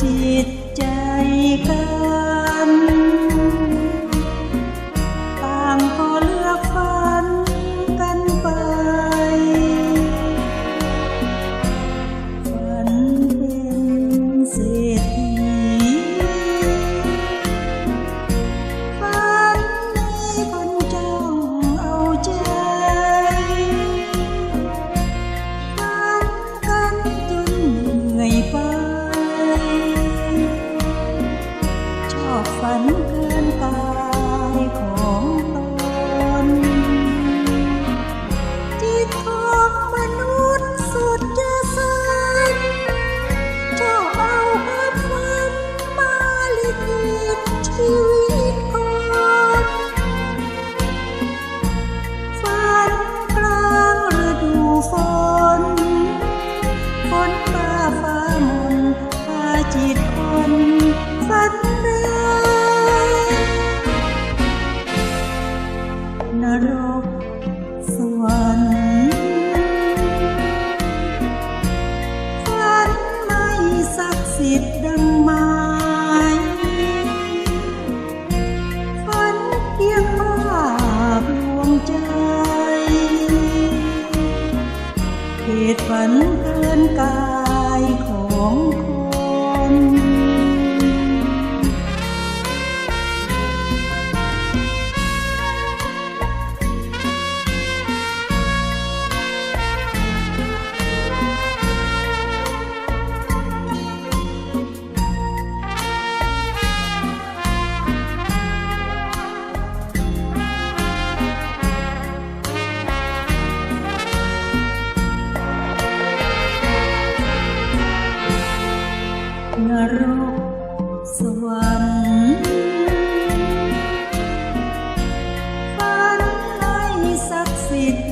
จิตใจเขาิทธิ์ดังไม้ฝันเพียงภาพลวงใจเหตุฝันเกินกายของคน สวรรค์ฝันให้ศักสิท